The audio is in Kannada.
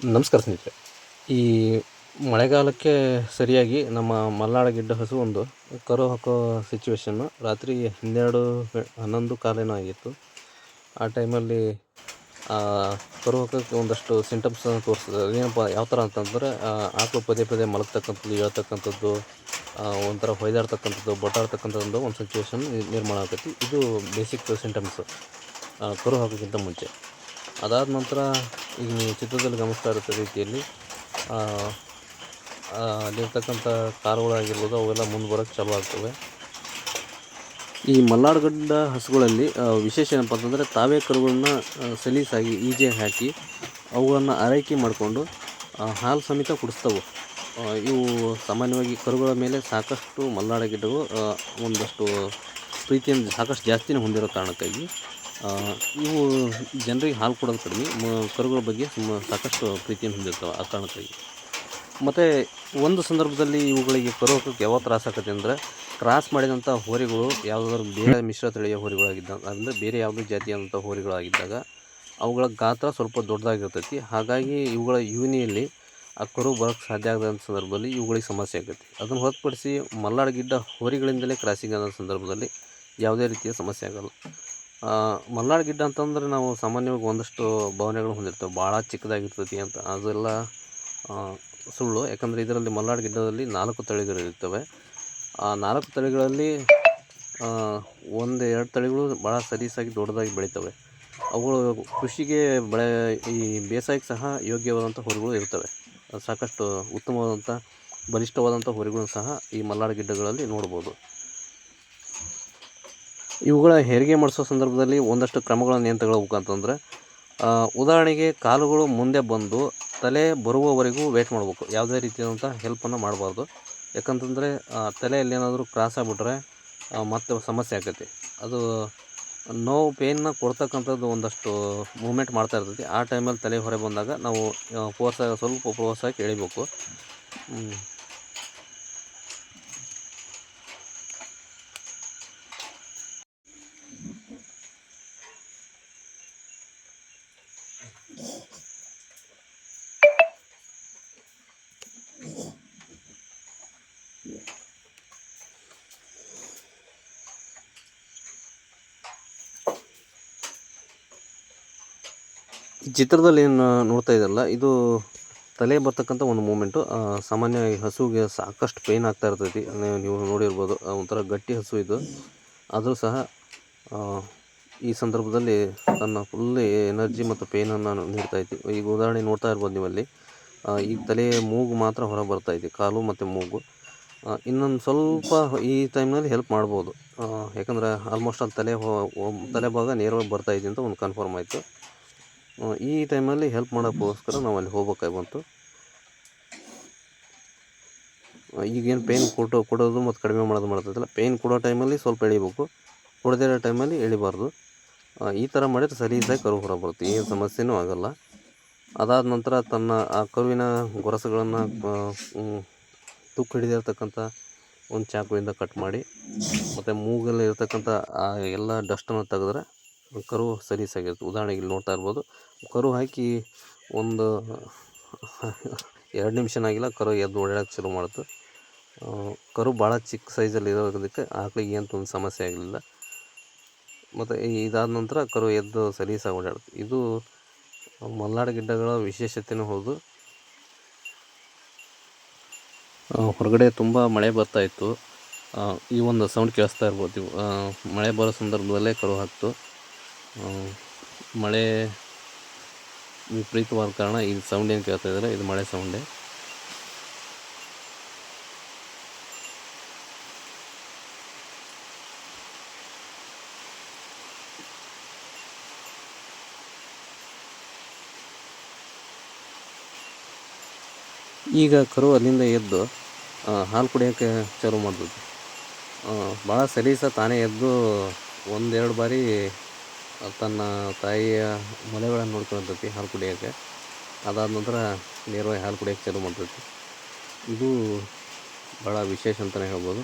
ನಮಸ್ಕಾರ ಸ್ನೇಹಿತರೆ. ಈ ಮಳೆಗಾಲಕ್ಕೆ ಸರಿಯಾಗಿ ನಮ್ಮ ಮಲ್ನಾಡ ಗಿಡ್ಡ ಹಸು ಒಂದು ಕರು ಹಾಕೋ ಸಿಚುವೇಶನ್ನು ರಾತ್ರಿ ಹನ್ನೆರಡು, ಹನ್ನೊಂದು ಕಾಲೇನೋ ಆಗಿತ್ತು. ಆ ಟೈಮಲ್ಲಿ ಕರು ಹಾಕೋಕ್ಕೆ ಒಂದಷ್ಟು ಸಿಂಟಮ್ಸ್ ತೋರಿಸ್ತದೆ ಅದೇನಪ್ಪ, ಯಾವ ಥರ ಅಂತಂದರೆ ಆಕಳು ಪದೇ ಪದೇ ಮಲಗ್ತಕ್ಕಂಥದ್ದು ಹೇಳ್ತಕ್ಕಂಥದ್ದು ಒಂಥರ ಹೊಯ್ದಾಡ್ತಕ್ಕಂಥದ್ದು, ಬೊಟ್ಟಾಡ್ತಕ್ಕಂಥದ್ದು ಒಂದು ಸಿಚುವೇಶನ್ ನಿರ್ಮಾಣ ಆಗ್ತೈತಿ ಇದು ಬೇಸಿಕ್ ಸಿಂಟಮ್ಸು ಕರು ಹಾಕೋಕ್ಕಿಂತ ಮುಂಚೆ. ಅದಾದ ನಂತರ ನೀವು ಚಿತ್ರದಲ್ಲಿ ಗಮನಿಸ್ತಾ ಇರುತ್ತೆ ರೀತಿಯಲ್ಲಿ ಅಲ್ಲಿರ್ತಕ್ಕಂಥ ಕಾರುಗಳಾಗಿರ್ಬೋದು ಅವೆಲ್ಲ ಮುಂದೆ ಬರೋಕ್ಕೆ ಚಾಲು ಆಗ್ತವೆ. ಈ ಮಲ್ನಾಡುಗಡ್ಡ ಹಸುಗಳಲ್ಲಿ ವಿಶೇಷ ಏನಪ್ಪ ಅಂತಂದರೆ ತಾವೇ ಕರುಗಳನ್ನ ಸಲೀಸಾಗಿ ಈಜಿಯಾಗಿ ಹಾಕಿ ಅವುಗಳನ್ನು ಆರೈಕೆ ಮಾಡಿಕೊಂಡು ಹಾಲು ಸಮೇತ ಕುಡಿಸ್ತವೆ. ಇವು ಸಾಮಾನ್ಯವಾಗಿ ಕರುಗಳ ಮೇಲೆ ಸಾಕಷ್ಟು ಮಲ್ನಾಡ ಒಂದಷ್ಟು ಪ್ರೀತಿಯನ್ನು ಸಾಕಷ್ಟು ಜಾಸ್ತಿನೇ ಹೊಂದಿರೋ ಕಾರಣಕ್ಕಾಗಿ ಇವು ಜನರಿಗೆ ಹಾಲು ಕೊಡೋದು ಕಡಿಮೆ ಕರುಗಳ ಬಗ್ಗೆ ತುಂಬ ಸಾಕಷ್ಟು ಪ್ರೀತಿಯನ್ನು ಹೊಂದಿರ್ತವೆ ಆ ಕಾರಣಕ್ಕಾಗಿ. ಮತ್ತು ಒಂದು ಸಂದರ್ಭದಲ್ಲಿ ಇವುಗಳಿಗೆ ಕರು ಹಾಕೋಕ್ಕೆ ಯಾವ ತ್ರಾಸ ಆಗತ್ತೆ ಅಂದರೆ ಕ್ರಾಸ್ ಮಾಡಿದಂಥ ಹೋರಿಗಳು ಯಾವುದಾದ್ರು ಬೇರೆ ಮಿಶ್ರ ತಳಿಯ ಹೋರಿಗಳಾಗಿದ್ದಾಗ ಅಂದರೆ ಬೇರೆ ಯಾವುದೇ ಜಾತಿಯಾದಂಥ ಹೋರಿಗಳಾಗಿದ್ದಾಗ, ಅವುಗಳ ಗಾತ್ರ ಸ್ವಲ್ಪ ದೊಡ್ಡದಾಗಿರ್ತೈತಿ. ಹಾಗಾಗಿ ಇವುಗಳ ಯೂನಿಯಲ್ಲಿ ಆ ಕರು ಬರೋಕ್ಕೆ ಸಾಧ್ಯ ಆಗದಂಥ ಸಂದರ್ಭದಲ್ಲಿ ಇವುಗಳಿಗೆ ಸಮಸ್ಯೆ ಆಗುತ್ತೆ ಅದನ್ನು ಹೊರತುಪಡಿಸಿ ಮಲ್ಲಾಡಗಿದ್ದ ಹೋರಿಗಳಿಂದಲೇ ಕ್ರಾಸಿಂಗ್ ಆದ ಸಂದರ್ಭದಲ್ಲಿ ಯಾವುದೇ ರೀತಿಯ ಸಮಸ್ಯೆ ಆಗಲ್ಲ. ಮಲ್ನಾಡ್ ಗಿಡ್ಡ ಅಂತಂದ್ರೆ ನಾವು ಸಾಮಾನ್ಯವಾಗಿ ಒಂದಷ್ಟು ಭಾವನೆಗಳು ಹೊಂದಿರ್ತೇವೆ. ಭಾಳ ಚಿಕ್ಕದಾಗಿರ್ತೈತಿ ಅಂತ. ಅದೆಲ್ಲ ಸುಳ್ಳು. ಯಾಕಂದರೆ ಇದರಲ್ಲಿ ಮಲ್ನಾಡ್ ಗಿಡ್ಡದಲ್ಲಿ ನಾಲ್ಕು ತಳಿಗಳು ಇರ್ತವೆ. ಆ ನಾಲ್ಕು ತಳಿಗಳಲ್ಲಿ ಒಂದು ಎರಡು ತಳಿಗಳು ಭಾಳ ಸರೀಸಾಗಿ ದೊಡ್ಡದಾಗಿ ಬೆಳಿತವೆ. ಅವುಗಳು ಕೃಷಿಗೆ ಬೆಳೆ, ಈ ಬೇಸಾಯಕ್ಕೆ ಸಹ ಯೋಗ್ಯವಾದಂಥ ಹೊರಗಳು ಇರ್ತವೆ. ಸಾಕಷ್ಟು ಉತ್ತಮವಾದಂಥ, ಬಲಿಷ್ಠವಾದಂಥ ಹೊರಗಳನ್ನು ಸಹ ಈ ಮಲ್ನಾಡ್ ಗಿಡ್ಡಗಳಲ್ಲಿ ನೋಡ್ಬೋದು. ಇವುಗಳ ಹೆರಿಗೆ ಮಾಡಿಸೋ ಸಂದರ್ಭದಲ್ಲಿ ಒಂದಷ್ಟು ಕ್ರಮಗಳನ್ನು ಏನು ಅಂತಂದರೆ ಉದಾಹರಣೆಗೆ ಕಾಲುಗಳು ಮುಂದೆ ಬಂದು ತಲೆ ಬರುವವರೆಗೂ ವೇಟ್ ಮಾಡಬೇಕು. ಯಾವುದೇ ರೀತಿಯಾದಂಥ ಹೆಲ್ಪನ್ನು ಮಾಡಬಾರ್ದು. ಯಾಕಂತಂದರೆ ತಲೆಯಲ್ಲಿ ಏನಾದರೂ ಕ್ರಾಸ್ ಆಗಿಬಿಟ್ರೆ ಮತ್ತೆ ಸಮಸ್ಯೆ ಆಗ್ತೈತಿ. ಅದು ನೋವು ಪೇನ್ನ ಕೊಡ್ತಕ್ಕಂಥದ್ದು ಒಂದಷ್ಟು ಮೂಮೆಂಟ್ ಮಾಡ್ತಾ ಇರ್ತೈತಿ. ಆ ಟೈಮಲ್ಲಿ ತಲೆ ಹೊರೆ ಬಂದಾಗ ನಾವು ಫೋರ್ಸ್ ಸ್ವಲ್ಪ ಫೋರ್ಸ್ ಹಾಕಿ ಎಳಿಬೇಕು ಚಿತ್ರದಲ್ಲಿ ಏನು ನೋಡ್ತಾ ಇದ್ದಲ್ಲ ಇದು ತಲೆ ಬರ್ತಕ್ಕಂಥ ಒಂದು ಮೂಮೆಂಟು ಸಾಮಾನ್ಯವಾಗಿ ಹಸುವಿಗೆ ಸಾಕಷ್ಟು ಪೇಯ್ನ್ ಆಗ್ತಾ ಇರ್ತೈತಿ. ನೀವು ನೋಡಿರ್ಬೋದು ಒಂಥರ ಗಟ್ಟಿ ಹಸು ಇದು. ಆದರೂ ಸಹ ಈ ಸಂದರ್ಭದಲ್ಲಿ ತನ್ನ ಫುಲ್ ಎನರ್ಜಿ ಮತ್ತು ಪೇಯ್ನನ್ನು ನೀಡ್ತಾ ಐತಿ ಈಗ ಉದಾಹರಣೆ ನೋಡ್ತಾ ಇರ್ಬೋದು ನೀವಲ್ಲಿ ಈ ತಲೆ ಮೂಗು ಮಾತ್ರ ಹೊರ ಬರ್ತಾ ಇದೆ, ಕಾಲು ಮತ್ತು ಮೂಗು. ಇನ್ನೊಂದು ಸ್ವಲ್ಪ ಈ ಟೈಮ್ನಲ್ಲಿ ಹೆಲ್ಪ್ ಮಾಡ್ಬೋದು. ಯಾಕಂದರೆ ಆಲ್ಮೋಸ್ಟ್ ಅಲ್ಲಿ ತಲೆ ತಲೆ ಭಾಗ ನೇರವಾಗಿ ಬರ್ತಾ ಇದೆ ಅಂತ ಒಂದು ಕನ್ಫರ್ಮ್ ಆಯಿತು. ಈ ಟೈಮಲ್ಲಿ ಹೆಲ್ಪ್ ಮಾಡೋಕ್ಕೋಸ್ಕರ ನಾವು ಅಲ್ಲಿ ಹೋಗ್ಬೇಕಾಗಿ ಬಂತು ಈಗೇನು ಪೇಯ್ನ್ ಕೊಟ್ಟು ಕೊಡೋದು ಮತ್ತು ಕಡಿಮೆ ಮಾಡೋದು ಮಾಡ್ತೈತಲ್ಲ ಪೇಯ್ನ್ ಕೊಡೋ ಟೈಮಲ್ಲಿ ಸ್ವಲ್ಪ ಎಳಿಬೇಕು. ಕೊಡದೇ ಇರೋ ಟೈಮಲ್ಲಿ ಎಳಿಬಾರ್ದು. ಈ ಥರ ಮಾಡಿದ್ರೆ ಸಲೀಸಾಗಿ ಕರು ಹೊರ ಬರುತ್ತೆ. ಏನು ಸಮಸ್ಯೆನೂ ಆಗಲ್ಲ. ಅದಾದ ನಂತರ ತನ್ನ ಆ ಕರುವಿನ ಗೊರಸುಗಳನ್ನು ತುಕ್ಕು ಹಿಡಿದಿರ್ತಕ್ಕಂಥ ಒಂದು ಚಾಕುವಿಂದ ಕಟ್ ಮಾಡಿ, ಮತ್ತು ಮೂಗಲ್ಲಿ ಇರ್ತಕ್ಕಂಥ ಆ ಎಲ್ಲ ಡಸ್ಟನ್ನು ತೆಗೆದ್ರೆ ಕರು ಸಲೀಸಾಗಿರುತ್ತೆ ಉದಾಹರಣೆಗೆ ಇಲ್ಲಿ ನೋಡ್ತಾ ಇರ್ಬೋದು. ಕರು ಹಾಕಿ ಒಂದು ಎರಡು ನಿಮಿಷನಾಗಿಲ್ಲ ಕರು ಎದ್ದು ಓಡಾಡೋಕ್ಕೆ ಶುರು ಮಾಡ್ತು ಕರು ಭಾಳ ಚಿಕ್ಕ ಸೈಜಲ್ಲಿ ಇರೋದಕ್ಕೆ ಆಕಳಿಗೆ ಏನು ತುಂಬ ಸಮಸ್ಯೆ ಆಗಲಿಲ್ಲ. ಮತ್ತು ಇದಾದ ನಂತರ ಕರು ಎದ್ದು ಸಲೀಸಾಗಿ ಓಡಾಡುತ್ತೆ. ಇದು ಮಲ್ನಾಡು ಗಿಡ್ಡಗಳ ವಿಶೇಷತೆಯೂ ಹೌದು. ಹೊರಗಡೆ ತುಂಬ ಮಳೆ ಬರ್ತಾ ಇತ್ತು. ಈ ಒಂದು ಸೌಂಡ್ ಕೇಳಿಸ್ತಾ ಇರ್ಬೋದು ಮಳೆ ಬರೋ ಸಂದರ್ಭದಲ್ಲೇ ಕರು ಹಾಕ್ತು. ಮಳೆ ವಿಪರೀತವಾದ ಕಾರಣ ಇದು ಸೌಂಡ್ ಏನು ಕೇಳ್ತಾ ಇದ್ದಾರೆ? ಇದು ಮಳೆ ಸೌಂಡೇ ಈಗ ಕರು ಅಲ್ಲಿಂದ ಎದ್ದು ಹಾಲು ಕುಡಿಯೋಕ್ಕೆ ಚಾಲು ಮಾಡ್ಬೋದು ಭಾಳ ಸಲೀಸ ತಾನೇ ಎದ್ದು ಒಂದೆರಡು ಬಾರಿ ತನ್ನ ತಾಯಿಯ ಮೊಲೆಗಳನ್ನು ನೋಡ್ಕೊಳ್ತೈತಿ ಹಾಲು ಕುಡಿಯೋಕ್ಕೆ. ಅದಾದ ನಂತರ ನೇರವಾಗಿ ಹಾಲು ಕುಡಿಯೋಕ್ಕೆ ಚಾಲು ಮಾಡ್ತೈತಿ. ಇದು ಭಾಳ ವಿಶೇಷ ಅಂತಲೇ ಹೇಳ್ಬೋದು.